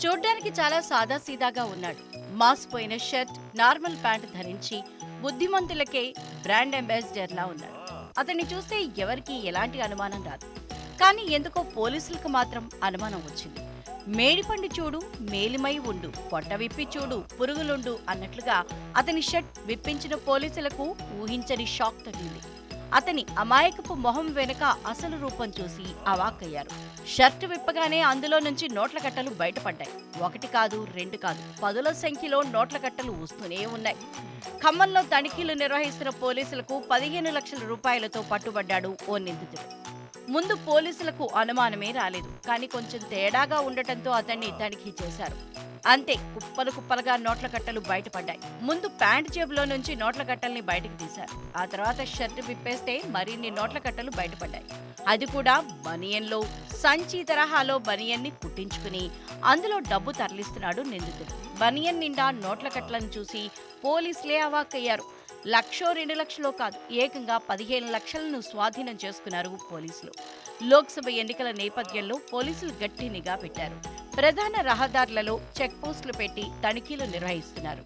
చూడ్డానికి చాలా సాదాసీదాగా ఉన్నాడు. మాస్ పోయిన షర్ట్ నార్మల్ ప్యాంట్ ధరించి బుద్ధిమంతులకే బ్రాండ్ అంబాసిడర్ లా ఉన్నాడు. అతన్ని చూస్తే ఎవరికి ఎలాంటి అనుమానం రాదు. కానీ ఎందుకో పోలీసులకు మాత్రం అనుమానం వచ్చింది. మేడిపండు చూడు మేలిమై ఉండు పొట్ట విప్పి చూడు పురుగులుండు అన్నట్లుగా అతని షర్ట్ విప్పించిన పోలీసులకు ఊహించని షాక్ తగిలింది. అతని అమాయకపు మొహం వెనుక అసలు రూపం చూసి అవాక్కయ్యారు. షర్ట్ విప్పగానే అందులో నుంచి నోట్ల కట్టలు బయటపడ్డాయి. ఒకటి కాదు రెండు కాదు పదుల సంఖ్యలో నోట్ల కట్టలు వస్తూనే ఉన్నాయి. ఖమ్మంలో తనిఖీలు నిర్వహిస్తున్న పోలీసులకు పదిహేను లక్షల రూపాయలతో పట్టుబడ్డాడు ఓ నిందితుడు. ముందు పోలీసులకు అనుమానమే రాలేదు కానీ కొంచెం తేడాగా ఉండటంతో అతన్ని తనిఖీ చేశారు. అంతే కుప్పలు కుప్పలుగా నోట్ల కట్టలు బయటపడ్డాయి. ముందు ప్యాంట్ జేబులో నుంచి నోట్ల కట్టల్ని బయటకు తీశారు. ఆ తర్వాత షర్ట్ విప్పేస్తే మరిన్ని నోట్ల కట్టలు బయటపడ్డాయి. అది కూడా బనియన్లో సంచి తరహాలో బనియన్ని కుట్టించుకుని అందులో డబ్బు తరలిస్తున్నాడు నిందితుడు. బనియన్ నిండా నోట్ల కట్టలను చూసి పోలీసులే అవాక్కయ్యారు లక్షో రెండు లక్షలో కాదు ఏకంగా పదిహేను లక్షలను స్వాధీనం చేసుకున్నారు పోలీసులు. లోక్సభ ఎన్నికల నేపథ్యంలో పోలీసులు గట్టి నిఘా పెట్టారు. ప్రధాన రహదారులలో చెక్ పోస్టులు పెట్టి తనిఖీలు నిర్వహిస్తున్నారు.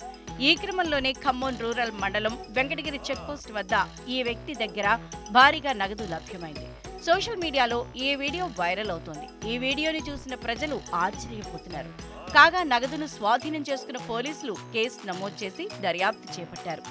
ఈ క్రమంలోనే ఖమ్మం రూరల్ మండలం వెంకటగిరి చెక్ పోస్ట్ వద్ద ఈ వ్యక్తి దగ్గర భారీగా నగదు లభ్యమైంది. సోషల్ మీడియాలో ఈ వీడియో వైరల్ అవుతోంది. ఈ వీడియోని చూసిన ప్రజలు ఆశ్చర్యపోతున్నారు. కాగా నగదును స్వాధీనం చేసుకున్న పోలీసులు కేసు నమోదు చేసి దర్యాప్తు చేపట్టారు.